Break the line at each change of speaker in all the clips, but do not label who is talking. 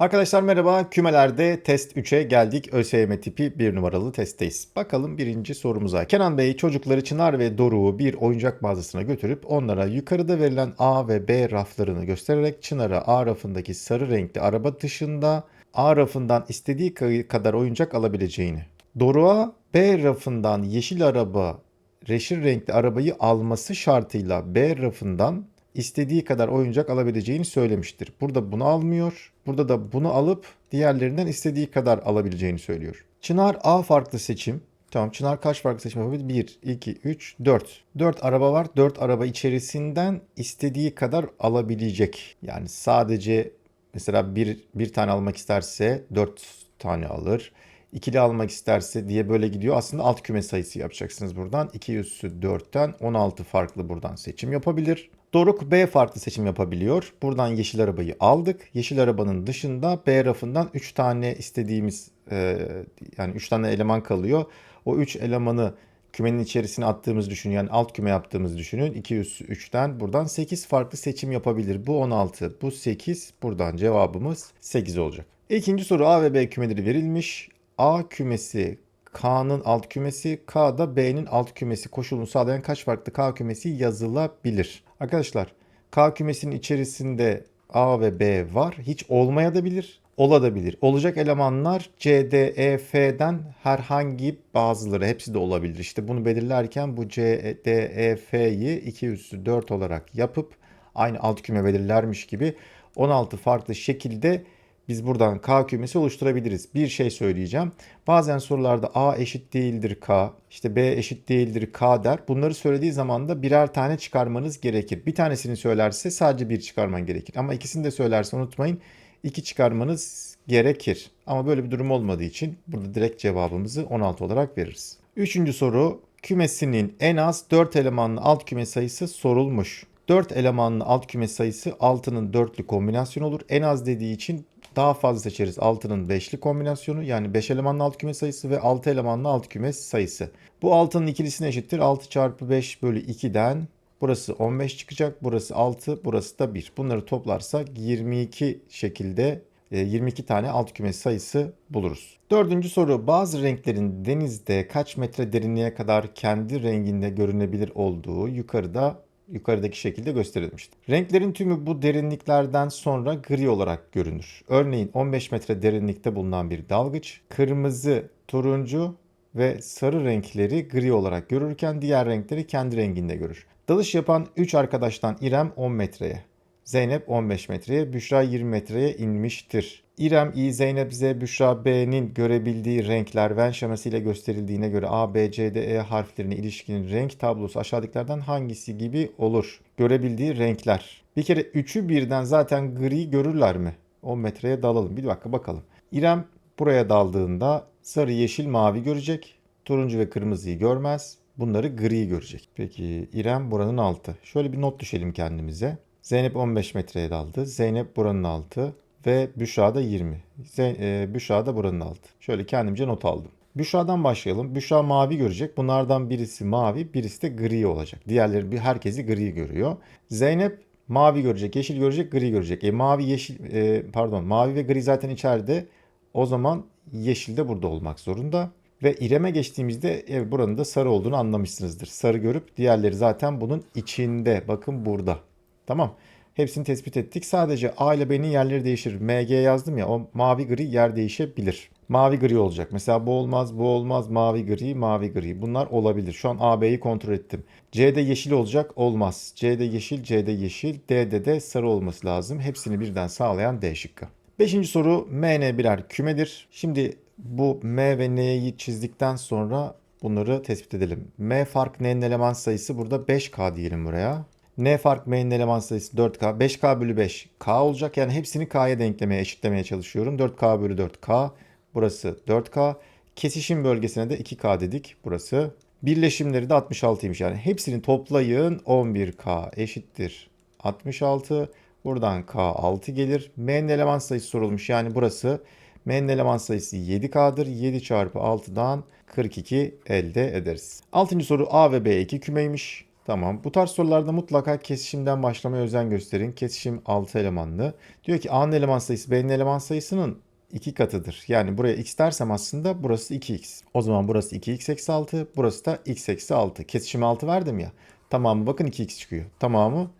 Arkadaşlar merhaba. Kümelerde test 3'e geldik. ÖSYM tipi 1 numaralı testteyiz. Bakalım birinci sorumuza. Kenan Bey çocukları Çınar ve Doruk'u bir oyuncak mağazasına götürüp onlara yukarıda verilen A ve B raflarını göstererek Çınar'a A rafındaki sarı renkli araba dışında A rafından istediği kadar oyuncak alabileceğini, Doruk'a B rafından yeşil araba, reşir renkli arabayı alması şartıyla B rafından istediği kadar oyuncak alabileceğini söylemiştir. Burada bunu almıyor. Burada da bunu alıp diğerlerinden istediği kadar alabileceğini söylüyor. Çınar A farklı seçim. Tamam Çınar kaç farklı seçim yapabilir? 1, 2, 3, 4. 4 araba var. 4 araba içerisinden istediği kadar alabilecek. Yani sadece mesela bir, bir tane almak isterse 4 tane alır. İkili almak isterse diye böyle gidiyor. Aslında alt küme sayısı yapacaksınız buradan. 2 üssü 4'ten 16 farklı buradan seçim yapabilir. Doruk B farklı seçim yapabiliyor. Buradan yeşil arabayı aldık. Yeşil arabanın dışında B rafından 3 tane istediğimiz e, yani 3 tane eleman kalıyor. O 3 elemanı kümenin içerisine attığımız düşünün. Yani alt küme yaptığımız düşünün. 2 üssü 3'ten buradan 8 farklı seçim yapabilir. Bu 16, bu 8. Buradan cevabımız 8 olacak. İkinci soru A ve B kümeleri verilmiş. A kümesi K'nın alt kümesi, K da B'nin alt kümesi koşulunu sağlayan kaç farklı K kümesi yazılabilir? Arkadaşlar K kümesinin içerisinde A ve B var. Hiç olmaya da. Olacak elemanlar C, D, E, F'den herhangi bazıları hepsi de olabilir. İşte bunu belirlerken bu C, D, E, F'yi 2 üssü 4 olarak yapıp aynı alt küme belirlermiş gibi 16 farklı şekilde biz buradan K kümesi oluşturabiliriz. Bir şey söyleyeceğim. Bazen sorularda A eşit değildir K, işte B eşit değildir K der. Bunları söylediği zaman da birer tane çıkarmanız gerekir. Bir tanesini söylerse sadece bir çıkarman gerekir. Ama ikisini de söylerse unutmayın iki çıkarmanız gerekir. Ama böyle bir durum olmadığı için burada direkt cevabımızı 16 olarak veririz. Üçüncü soru kümesinin en az 4 elemanlı alt küme sayısı sorulmuş. 4 elemanlı alt küme sayısı 6'nın dörtlü kombinasyonu olur. En az dediği için daha fazla seçeriz. 6'nın 5'li kombinasyonu yani 5 elemanlı alt küme sayısı ve 6 elemanlı alt küme sayısı. Bu 6'nın ikilisine eşittir. 6 çarpı 5 bölü 2'den burası 15 çıkacak. Burası 6 burası da 1. Bunları toplarsak 22 şekilde 22 e, tane alt küme sayısı buluruz. Dördüncü soru bazı renklerin denizde kaç metre derinliğe kadar kendi renginde görünebilir olduğu yukarıda yukarıdaki şekilde gösterilmiştir. Renklerin tümü bu derinliklerden sonra gri olarak görünür. Örneğin 15 metre derinlikte bulunan bir dalgıç kırmızı, turuncu ve sarı renkleri gri olarak görürken diğer renkleri kendi renginde görür. Dalış yapan 3 arkadaştan İrem 10 metreye, Zeynep 15 metreye, Büşra 20 metreye inmiştir. İrem, İ, Zeynep, Z, Büşra, B'nin görebildiği renkler Venn şemasıyla gösterildiğine göre A, B, C, D, E harflerine ilişkin renk tablosu aşağıdakilerden hangisi gibi olur? Görebildiği renkler. Bir kere 3'ü birden zaten gri görürler mi? 10 metreye dalalım. Bir dakika bakalım. İrem buraya daldığında sarı, yeşil, mavi görecek. Turuncu ve kırmızıyı görmez. Bunları gri görecek. Peki İrem buranın altı. Şöyle bir not düşelim kendimize. Zeynep 15 metreye daldı. Zeynep buranın altı ve Büşra da 20. Zeyn e, Büşra da buranın altı. Şöyle kendimce not aldım. Büşra'dan başlayalım. Büşra mavi görecek. Bunlardan birisi mavi, birisi de gri olacak. Diğerleri herkesi gri görüyor. Zeynep mavi görecek, yeşil görecek, gri görecek. E, mavi, yeşil, e, pardon, mavi ve gri zaten içeride. O zaman yeşil de burada olmak zorunda. Ve İrem'e geçtiğimizde e, buranın da sarı olduğunu anlamışsınızdır. Sarı görüp diğerleri zaten bunun içinde. Bakın burada. Tamam. Hepsini tespit ettik. Sadece A ile B'nin yerleri değişir. MG yazdım ya o mavi gri yer değişebilir. Mavi gri olacak. Mesela bu olmaz, bu olmaz, mavi gri, mavi gri. Bunlar olabilir. Şu an A, B'yi kontrol ettim. C'de yeşil olacak, olmaz. C'de yeşil, C'de yeşil, D'de de sarı olması lazım. Hepsini birden sağlayan D şıkkı. Beşinci soru MN birer kümedir. Şimdi bu M ve N'yi çizdikten sonra bunları tespit edelim. M fark N'nin eleman sayısı burada 5K diyelim buraya. N fark M'nin eleman sayısı 4K. 5K bölü 5 K olacak. Yani hepsini K'ya denklemeye, eşitlemeye çalışıyorum. 4K bölü 4K. Burası 4K. Kesişim bölgesine de 2K dedik. Burası. Birleşimleri de 66'ymış. Yani hepsini toplayın 11K eşittir 66. Buradan K 6 gelir. M'nin eleman sayısı sorulmuş. Yani burası M'nin eleman sayısı 7K'dır. 7 çarpı 6'dan 42 elde ederiz. Altıncı soru A ve B iki kümeymiş. Tamam. Bu tarz sorularda mutlaka kesişimden başlamaya özen gösterin. Kesişim 6 elemanlı. Diyor ki A'nın eleman sayısı B'nin eleman sayısının 2 katıdır. Yani buraya x dersem aslında burası 2x. O zaman burası 2x eksi 6. Burası da x eksi 6. Kesişimi 6 verdim ya. Tamamı bakın 2x çıkıyor. Tamamı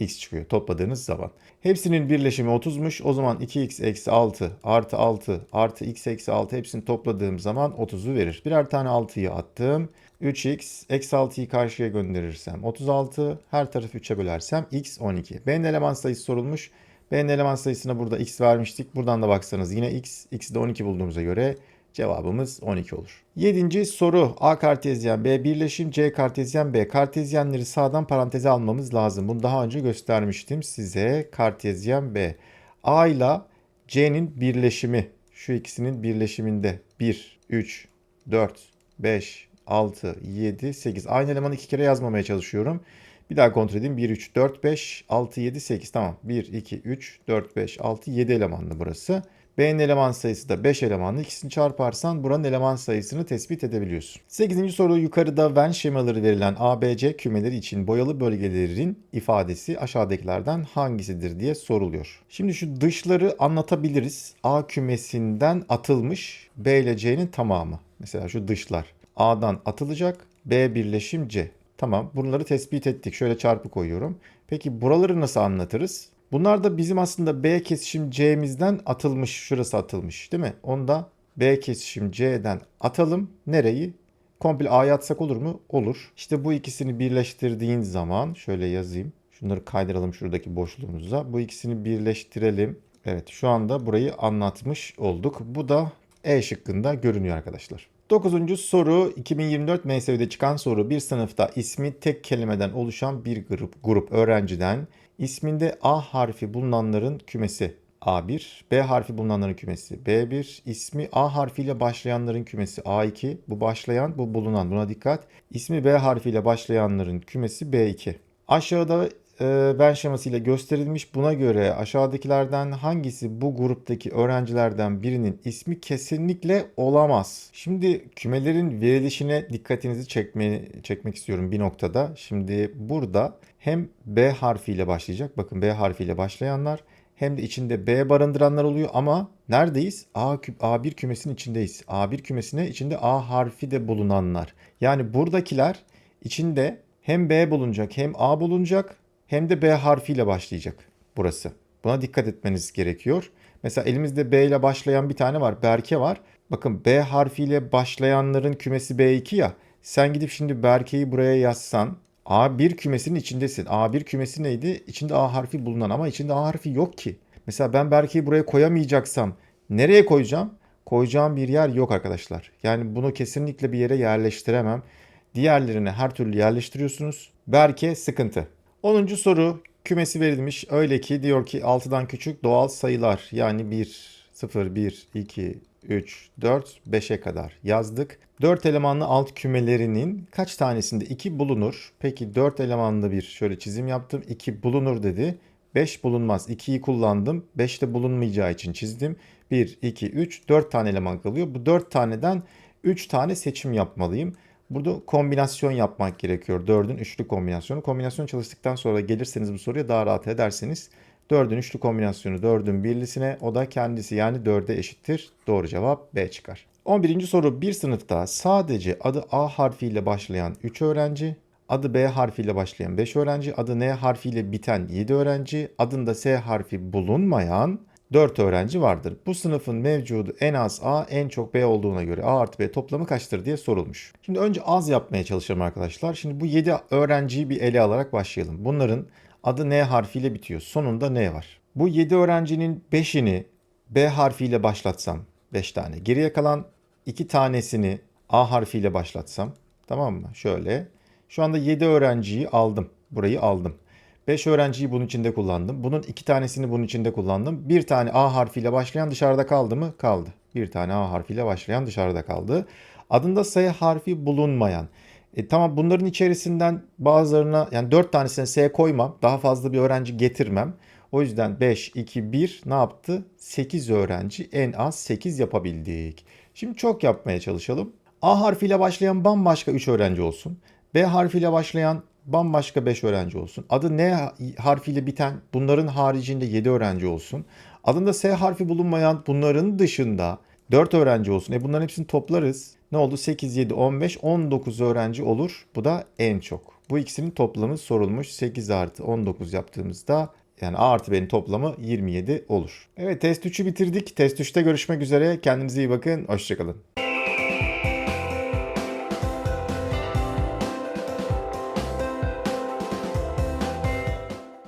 x çıkıyor topladığınız zaman. Hepsinin birleşimi 30'muş. O zaman 2x eksi 6 artı 6 artı x eksi 6 hepsini topladığım zaman 30'u verir. Birer tane 6'yı attım. 3x eksi 6'yı karşıya gönderirsem 36 her tarafı 3'e bölersem x 12. B'nin eleman sayısı sorulmuş. B'nin eleman sayısına burada x vermiştik. Buradan da baksanız yine x. X'i de 12 bulduğumuza göre cevabımız 12 olur. Yedinci soru. A kartezyen, B birleşim, C kartezyen, B. Kartezyenleri sağdan paranteze almamız lazım. Bunu daha önce göstermiştim size. Kartezyen B. A ile C'nin birleşimi. Şu ikisinin birleşiminde 1, 3, 4, 5, 6, 7, 8. Aynı elemanı iki kere yazmamaya çalışıyorum. Bir daha kontrol edeyim. 1, 3, 4, 5, 6, 7, 8. Tamam. 1, 2, 3, 4, 5, 6, 7 elemanlı burası. B'nin eleman sayısı da 5 elemanlı. İkisini çarparsan buranın eleman sayısını tespit edebiliyorsun. 8. soru yukarıda Venn şemaları verilen ABC kümeleri için boyalı bölgelerin ifadesi aşağıdakilerden hangisidir diye soruluyor. Şimdi şu dışları anlatabiliriz. A kümesinden atılmış B ile C'nin tamamı. Mesela şu dışlar. A'dan atılacak B birleşim C. Tamam bunları tespit ettik. Şöyle çarpı koyuyorum. Peki buraları nasıl anlatırız? Bunlar da bizim aslında B kesişim C'mizden atılmış. Şurası atılmış değil mi? Onda B kesişim C'den atalım. Nereyi? Komple A'ya atsak olur mu? Olur. İşte bu ikisini birleştirdiğin zaman şöyle yazayım. Şunları kaydıralım şuradaki boşluğumuza. Bu ikisini birleştirelim. Evet şu anda burayı anlatmış olduk. Bu da E şıkkında görünüyor arkadaşlar. Dokuzuncu soru 2024 MSV'de çıkan soru. Bir sınıfta ismi tek kelimeden oluşan bir grup, grup öğrenciden isminde A harfi bulunanların kümesi A1, B harfi bulunanların kümesi B1, ismi A harfiyle başlayanların kümesi A2. Bu başlayan, bu bulunan. Buna dikkat. İsmi B harfiyle başlayanların kümesi B2. Aşağıda e, Venn şemasıyla gösterilmiş. Buna göre aşağıdakilerden hangisi bu gruptaki öğrencilerden birinin ismi kesinlikle olamaz. Şimdi kümelerin verilişine dikkatinizi çekme, çekmek istiyorum bir noktada. Şimdi burada hem B harfiyle başlayacak. Bakın B harfiyle başlayanlar hem de içinde B barındıranlar oluyor ama neredeyiz? A, A1 kümesinin içindeyiz. A1 kümesine içinde A harfi de bulunanlar. Yani buradakiler içinde hem B bulunacak hem A bulunacak hem de B harfiyle başlayacak burası. Buna dikkat etmeniz gerekiyor. Mesela elimizde B ile başlayan bir tane var. Berke var. Bakın B harfiyle başlayanların kümesi B2 ya. Sen gidip şimdi Berke'yi buraya yazsan A1 kümesinin içindesin. A1 kümesi neydi? İçinde A harfi bulunan ama içinde A harfi yok ki. Mesela ben Berke'yi buraya koyamayacaksam nereye koyacağım? Koyacağım bir yer yok arkadaşlar. Yani bunu kesinlikle bir yere yerleştiremem. Diğerlerini her türlü yerleştiriyorsunuz. Berke sıkıntı. 10. soru kümesi verilmiş. Öyle ki diyor ki 6'dan küçük doğal sayılar yani 1, 0, 1, 2, 3, 4, 5'e kadar yazdık. 4 elemanlı alt kümelerinin kaç tanesinde 2 bulunur? Peki 4 elemanlı bir şöyle çizim yaptım. 2 bulunur dedi. 5 bulunmaz. 2'yi kullandım. 5 de bulunmayacağı için çizdim. 1, 2, 3, 4 tane eleman kalıyor. Bu 4 taneden 3 tane seçim yapmalıyım. Burada kombinasyon yapmak gerekiyor. 4'ün üçlü kombinasyonu. Kombinasyon çalıştıktan sonra gelirseniz bu soruya daha rahat ederseniz 4'ün üçlü kombinasyonu 4'ün birlisine o da kendisi yani 4'e eşittir. Doğru cevap B çıkar. 11. soru bir sınıfta sadece adı A harfiyle başlayan 3 öğrenci, adı B harfiyle başlayan 5 öğrenci, adı N harfiyle biten 7 öğrenci, adında S harfi bulunmayan 4 öğrenci vardır. Bu sınıfın mevcudu en az A en çok B olduğuna göre A artı B toplamı kaçtır diye sorulmuş. Şimdi önce az yapmaya çalışalım arkadaşlar. Şimdi bu 7 öğrenciyi bir ele alarak başlayalım. Bunların adı N harfiyle bitiyor. Sonunda N var. Bu 7 öğrencinin 5'ini B harfiyle başlatsam 5 tane. Geriye kalan 2 tanesini A harfiyle başlatsam tamam mı? Şöyle. Şu anda 7 öğrenciyi aldım. Burayı aldım. 5 öğrenciyi bunun içinde kullandım. Bunun 2 tanesini bunun içinde kullandım. Bir tane A harfiyle başlayan dışarıda kaldı mı? Kaldı. Bir tane A harfiyle başlayan dışarıda kaldı. Adında S harfi bulunmayan. E, tamam bunların içerisinden bazılarına yani 4 tanesine S koymam. Daha fazla bir öğrenci getirmem. O yüzden 5, 2, 1 ne yaptı? 8 öğrenci en az 8 yapabildik. Şimdi çok yapmaya çalışalım. A harfiyle başlayan bambaşka 3 öğrenci olsun. B harfiyle başlayan bambaşka 5 öğrenci olsun. Adı N harfiyle biten bunların haricinde 7 öğrenci olsun. Adında S harfi bulunmayan bunların dışında 4 öğrenci olsun. E bunların hepsini toplarız. Ne oldu? 8, 7, 15, 19 öğrenci olur. Bu da en çok. Bu ikisinin toplamı sorulmuş. 8 artı 19 yaptığımızda yani A artı B'nin toplamı 27 olur. Evet test 3'ü bitirdik. Test 3'te görüşmek üzere. Kendinize iyi bakın. Hoşçakalın.